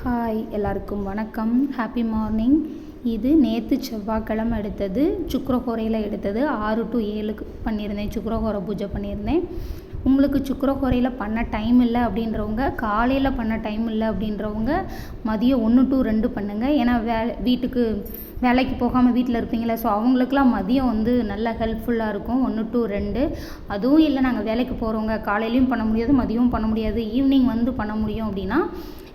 Hi எல்லாருக்கும் வணக்கம். Happy morning இது நேற்று செவ்வாய்க்கிழமை எடுத்தது. சுக்கரகோரையில் எடுத்தது. ஆறு டு ஏழுக்கு பண்ணியிருந்தேன். சுக்கரகோரை பூஜை பண்ணியிருந்தேன். உங்களுக்கு சுக்கரகோரையில் பண்ண டைம் இல்லை அப்படின்றவங்க காலையில் பண்ண டைம் இல்லை அப்படின்றவங்க மதியம் ஒன்று டு ரெண்டு பண்ணுங்கள் ஏன்னா வே வீட்டுக்கு வேலைக்கு போகாமல் வீட்டில் இருப்பீங்களே ஸோ அவங்களுக்குலாம் மதியம் வந்து நல்ல ஹெல்ப்ஃபுல்லாக இருக்கும். ஒன்று டூ ரெண்டு. அதுவும் இல்லை நாங்கள் வேலைக்கு போகிறவங்க காலையிலையும் பண்ண முடியாது மதியமும் பண்ண முடியாது. ஈவினிங் வந்து பண்ண முடியும் அப்படின்னா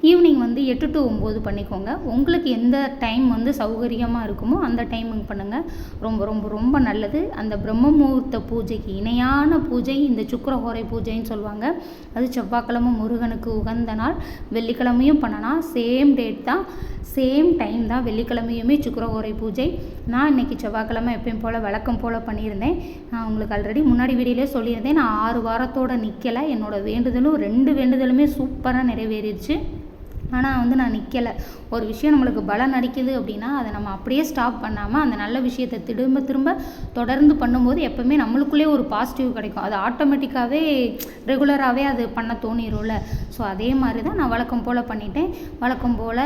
ஈவினிங் வந்து எட்டு டு ஒம்பது பண்ணிக்கோங்க. உங்களுக்கு எந்த டைம் வந்து சௌகரியமாக இருக்குமோ அந்த டைமுக்கு பண்ணுங்கள் ரொம்ப ரொம்ப ரொம்ப நல்லது. அந்த பிரம்ம முகூர்த்த பூஜைக்கு இணையான பூஜை இந்த சுக்கரஹோரை பூஜைன்னு சொல்லுவாங்க. அது செவ்வாய்க்கிழமை முருகனுக்கு உகந்த நாள். வெள்ளிக்கிழமையும் பண்ணலாம் சேம் டேட் தான். சேம் டைம் தான் வெள்ளிக்கிழமையுமே சுக்கரஹோரை பூஜை. நான் இன்றைக்கி செவ்வாய்க்கிழமை எப்பயும் போல் வழக்கம் போல் பண்ணியிருந்தேன். நான் உங்களுக்கு ஆல்ரெடி முன்னாடி வீடியோலே சொல்லியிருந்தேன். நான் ஆறு வாரத்தோடு நிற்கலை என்னோடய வேண்டுதலும் ரெண்டு வேண்டுதலுமே சூப்பராக நிறைவேறிடுச்சு. ஆனால் வந்து நான் நிற்கலை ஒரு விஷயம் நம்மளுக்கு பலம் அடிக்குது அப்படின்னா அதை நம்ம அப்படியே ஸ்டாப் பண்ணாமல் அந்த நல்ல விஷயத்தை திரும்ப திரும்ப தொடர்ந்து பண்ணும்போது எப்போவுமே நம்மளுக்குள்ளே ஒரு பாசிட்டிவ் கிடைக்கும். அது ஆட்டோமேட்டிக்காகவே ரெகுலராகவே அது பண்ண தோணிடும்ல ஸோ அதே மாதிரி தான் நான் வழக்கம் போல் பண்ணிட்டேன். வழக்கம் போல்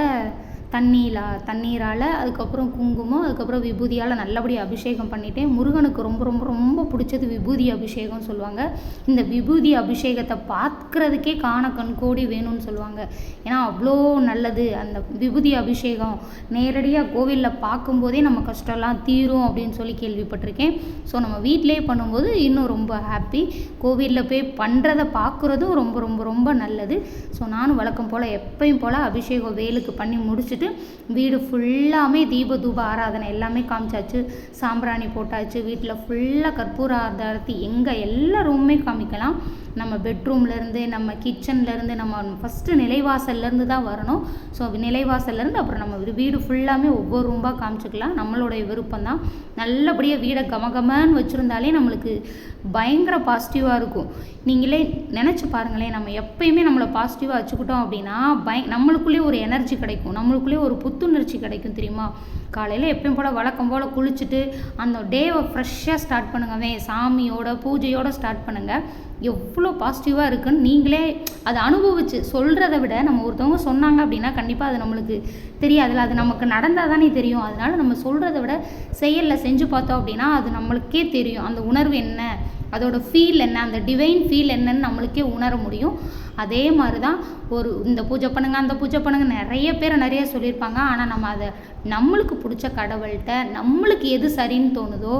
தண்ணியில் தண்ணீரால் அதுக்கப்புறம் குங்குமம் அதுக்கப்புறம் விபூதியால் நல்லபடியாக அபிஷேகம் பண்ணிட்டேன். முருகனுக்கு ரொம்ப ரொம்ப ரொம்ப பிடிச்சது விபூதி அபிஷேகம் சொல்லுவாங்க. இந்த விபூதி அபிஷேகத்தை பார்க்குறதுக்கே காண கண் கோடி வேணும்னு சொல்லுவாங்க. ஏன்னா அவ்வளோ நல்லது. அந்த விபூதி அபிஷேகம் நேரடியாக கோவிலில் பார்க்கும்போதே நம்ம கஷ்டம்லாம் தீரும் அப்படின்னு சொல்லி கேள்விப்பட்டிருக்கேன். ஸோ நம்ம வீட்டிலே பண்ணும்போது இன்னும் ரொம்ப ஹாப்பி கோவிலில் போய் பண்ணுறதை பார்க்குறதும் ரொம்ப ரொம்ப ரொம்ப நல்லது. ஸோ நானும் வழக்கம் போல் எப்பயும் போல் அபிஷேகம் வேலுக்கு பண்ணி முடிச்சுட்டு வச்சுட்டு வீடு ஃபுல்லாமே தீப தூப ஆராதனை எல்லாமே காமிச்சாச்சு. சாம்பிராணி போட்டாச்சு. வீட்டில் ஃபுல்லாக கற்பூர ஆரத்தி எங்கே எல்லா ரூமுமே காமிக்கலாம். நம்ம பெட்ரூம்லேருந்து நம்ம கிச்சன்லேருந்து நம்ம ஃபஸ்ட்டு நிலைவாசல்லேருந்து தான் வரணும். ஸோ நிலைவாசல்லேருந்து அப்புறம் நம்ம வீடு ஃபுல்லாமே ஒவ்வொரு ரூம்பாக காமிச்சிக்கலாம். நம்மளுடைய விருப்பம் தான். நல்லபடியாக வீடை கமகமன்னு வச்சுருந்தாலே நம்மளுக்கு பயங்கர பாசிட்டிவாக இருக்கும். நீங்களே நினச்சி பாருங்களேன் நம்ம எப்பயுமே நம்மளை பாசிட்டிவாக வச்சுக்கிட்டோம் அப்படின்னா பய நம்மளுக்குள்ளேயே ஒரு எனர்ஜி கிடைக்கும். நம்மளுக்கு நம்மளுக்குள்ளேயே ஒரு புத்துணர்ச்சி கிடைக்கும் தெரியுமா? காலையில் எப்பயும் போல் வழக்கம் போல் குளிச்சுட்டு அந்த டேவை ஃப்ரெஷ்ஷாக ஸ்டார்ட் பண்ணுங்கவே சாமியோட பூஜையோட ஸ்டார்ட் பண்ணுங்கள் எவ்வளோ பாசிட்டிவாக இருக்குன்னு நீங்களே அதை அனுபவிச்சு சொல்கிறத விட நம்ம ஒருத்தவங்க சொன்னாங்க அப்படின்னா கண்டிப்பாக அது நம்மளுக்கு தெரியாதுல்ல. அது நமக்கு நடந்தால் தானே தெரியும். அதனால் நம்ம சொல்கிறத விட செயலில் செஞ்சு பார்த்தோம் அப்படின்னா அது நம்மளுக்கே தெரியும். அந்த உணர்வு என்ன? அதோட ஃபீல் என்ன அந்த டிவைன் ஃபீல் என்னன்னு நம்மளுக்கே உணர முடியும். அதே மாதிரி தான் ஒரு இந்த பூஜை பண்ணுங்கள் அந்த பூஜை பண்ணுங்கள் நிறைய பேர் நிறைய சொல்லியிருப்பாங்க. ஆனால் நம்ம அதை நம்மளுக்கு பிடிச்ச கடவுள்கிட்ட நம்மளுக்கு எது சரின்னு தோணுதோ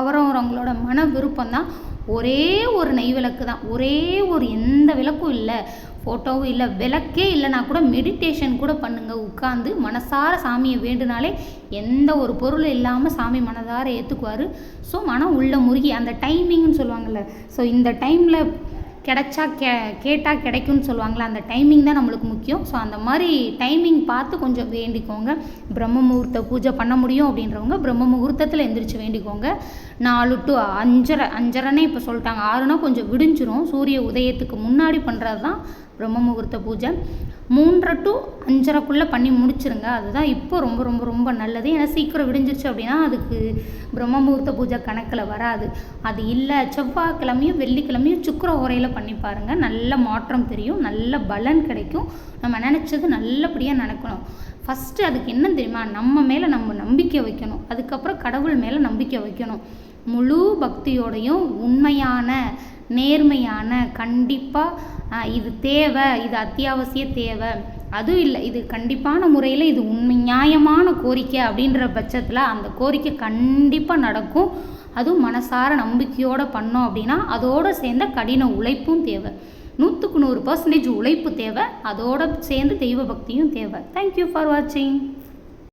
அவரவங்களோட மன விருப்பம் தான் ஒரே ஒரு நெய் விளக்கு தான் ஒரே ஒரு எந்த விளக்கும் இல்லை. ஃபோட்டோவும் இல்லை விளக்கே இல்லைனா கூட மெடிடேஷன் கூட பண்ணுங்கள் உட்காந்து மனசார சாமியை வேண்டுனாலே எந்த ஒரு பொருள் இல்லாமல் சாமி மனதார ஏற்றுக்குவார் ஸோ மனம் உள்ள முருகி அந்த டைமிங்னு சொல்லுவாங்கள்ல ஸோ இந்த டைமில் கிடைச்சா கே கேட்டால் கிடைக்கும்னு சொல்லுவாங்களே அந்த டைமிங் தான் நம்மளுக்கு முக்கியம். ஸோ அந்த மாதிரி டைமிங் பார்த்து கொஞ்சம் வேண்டிக்கோங்க. பிரம்ம முகூர்த்த பூஜை பண்ண முடியும் அப்படின்றவங்க பிரம்ம முகூர்த்தத்தில் எந்திரிச்சு வேண்டிக்கோங்க. நாலு டு அஞ்சரை அஞ்சரைனே இப்போ சொல்லிட்டாங்க. ஆறுனா கொஞ்சம் விடிஞ்சிரும். சூரிய உதயத்துக்கு முன்னாடி பண்ணுறது தான் பிரம்ம முகூர்த்த பூஜை. மூன்றரை டு அஞ்சரைக்குள்ளே பண்ணி முடிச்சிருங்க. அதுதான் இப்போ ரொம்ப ரொம்ப ரொம்ப நல்லது. ஏன்னா சீக்கிரம் விடிஞ்சிருச்சு அப்படின்னா அதுக்கு பிரம்ம முகூர்த்த பூஜை கணக்கில் வராது. அது இல்லை செவ்வாய்க்கிழமையும் வெள்ளிக்கிழமையும் சுக்கர உரையில் பண்ணி பாருங்கள் நல்ல மாற்றம் தெரியும். நல்ல பலன் கிடைக்கும். நம்ம நினச்சது நல்லபடியாக நடக்கணும். ஃபஸ்ட்டு அதுக்கு என்ன தெரியுமா? நம்ம மேலே நம்ம நம்பிக்கை வைக்கணும். அதுக்கப்புறம் கடவுள் மேலே நம்பிக்கை வைக்கணும். முழு பக்தியோடையும் உண்மையான நேர்மையான கண்டிப்பாக இது தேவை இது அத்தியாவசிய தேவை. அதுவும் இல்லை இது கண்டிப்பான முறையில் இது உண்மை நியாயமான கோரிக்கை அப்படின்ற பட்சத்தில் அந்த கோரிக்கை கண்டிப்பாக நடக்கும். அதுவும் மனசார நம்பிக்கையோடு பண்ணோம் அப்படின்னா அதோடு சேர்ந்த கடின உழைப்பும் தேவை. நூற்றுக்கு நூறு பர்சன்டேஜ் உழைப்பு தேவை. அதோடு சேர்ந்து தெய்வ பக்தியும் தேவை. தேங்க்யூ ஃபார் வாட்சிங்